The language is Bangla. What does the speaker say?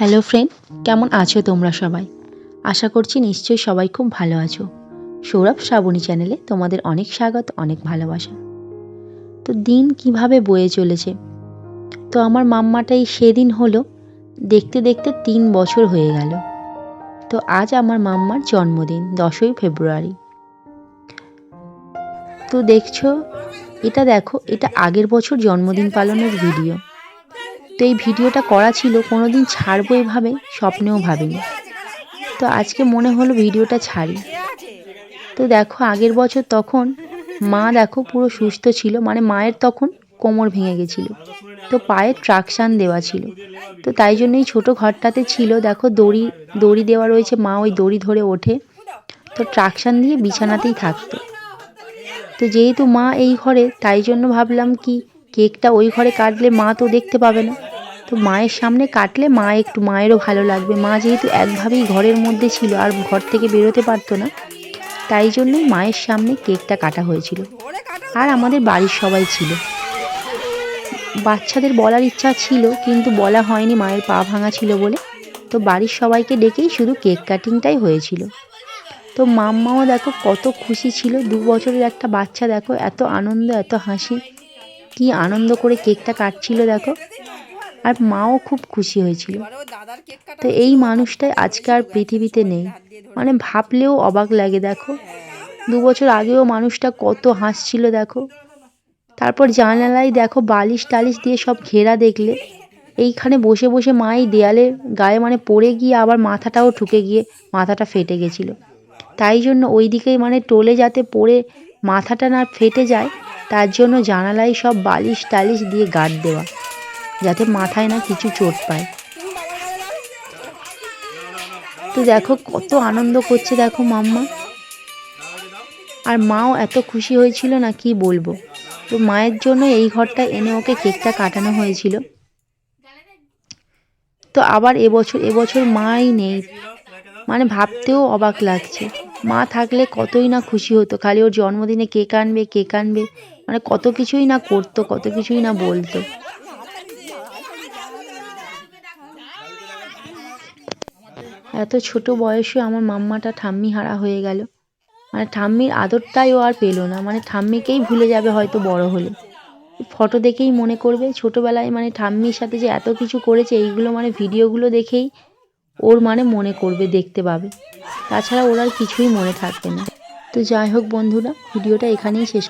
হ্যালো ফ্রেন্ড, কেমন আছো তোমরা সবাই? আশা করছি নিশ্চয়ই সবাই খুব ভালো আছো। সৌরভ শ্রাবণী চ্যানেলে তোমাদের অনেক স্বাগত, অনেক ভালোবাসা। তো দিন কীভাবে বয়ে চলেছে? তো আমার মাম্মাটাই সেদিন হলো, দেখতে দেখতে তিন বছর হয়ে গেল। তো আজ আমার মাম্মার জন্মদিন, দশই ফেব্রুয়ারি। তো দেখছ, এটা দেখো, এটা আগের বছর জন্মদিন পালনের ভিডিও। তো এই ভিডিওটা করা ছিল কোনো দিন ছাড়বো এভাবে, স্বপ্নেও ভাবিনি। তো আজকে মনে হলো ভিডিওটা ছাড়ি। তো দেখো, আগের বছর তখন মা দেখো পুরো সুস্থ ছিল মানে মায়ের তখন কোমর ভেঙে গেছিল। তো পায়ে ট্রাকশান দেওয়া ছিল। তো তাই জন্যই ছোটো ঘরটাতে ছিল, দেখো দড়ি দড়ি দেওয়া রয়েছে, মা ওই দড়ি ধরে ওঠে। তো ট্রাকশান দিয়ে বিছানাতেই থাকতো। তো যেহেতু মা এই ঘরে, তাই জন্য ভাবলাম কি, কেকটা ওই ঘরে কাটলে মা তো দেখতে পাবে না। তো মায়ের সামনে কাটলে মা একটু মায়েরও ভালো লাগবে। মা যেহেতু একভাবেই ঘরের মধ্যে ছিল আর ঘর থেকে বেরোতে পারতো না, তাই জন্যই মায়ের সামনে কেকটা কাটা হয়েছিল। আর আমাদের বাড়ির সবাই ছিল। বাচ্চাদের বলার ইচ্ছা ছিল, কিন্তু বলা হয়নি মায়ের পা ভাঙা ছিল বলে। তো বাড়ির সবাইকে ডেকেই শুধু কেক কাটিংটাই হয়েছিল। তো মাম্মাও দেখো কত খুশি ছিল, দু বছরের একটা বাচ্চা দেখো, এত আনন্দ, এত হাসি। কি আনন্দ করে কেকটা কাটছিল দেখো। আর মাও খুব খুশি হয়েছিল। তো এই মানুষটাই আজকে আর পৃথিবীতে নেই। মানে ভাবলেও অবাক লাগে দেখো। দু বছর আগেও মানুষটা কত হাসছিল দেখো। তারপর জানালায় দেখো বালিশ টালিশ দিয়ে সব ঘেরা দেখলে। এইখানে বসে বসে মা এই দেয়ালের গায়ে মানে পড়ে গিয়ে আবার মাথাটাও ঠুকে গিয়ে মাথাটা ফেটে গেছিল। তাই জন্য ওই দিকেই মানে টোলে যাতে পড়ে মাথাটা না ফেটে যায় তার জন্য জানালায় সব বালিশ টালিশ দিয়ে গার্ড দেওয়া। যাতে মাথায় না কিছু চোট পায়। তো দেখো, কত আনন্দ করছে দেখো মাম্মা। আর মাও এত খুশি হয়েছিল না, কি বলব। তো মায়ের জন্য এই ঘরটা এনে ওকে কেকটা কাটানো হয়েছিল। তো আবার এবছর এবছর মাই নেই। মানে ভাবতেও অবাক লাগছে। মা থাকলে কতই না খুশি হতো, খালি ওর জন্মদিনে কেক আনবে কেক আনবে। মানে কত কিছুই না করতো, কত কিছুই না বলতো। এত ছোট বয়সে আমার মাম্মাটা ঠাম্মি হারা হয়ে গেল। মানে ঠাম্মির আদরটাই ও আর পেল না। মানে ঠাম্মিকেই ভুলে যাবে হয়তো বড় হলে। ফটো দেখেই মনে করবে ছোটোবেলায় মানে ঠাম্মির সাথে যে এত কিছু করেছে, এইগুলো মানে ভিডিওগুলো দেখেই ওর মানে মনে করবে, দেখতে পাবে। তাছাড়া ওর আর কিছুই মনে থাকবে না। তো যাই হোক বন্ধুরা, ভিডিওটা এখানেই শেষ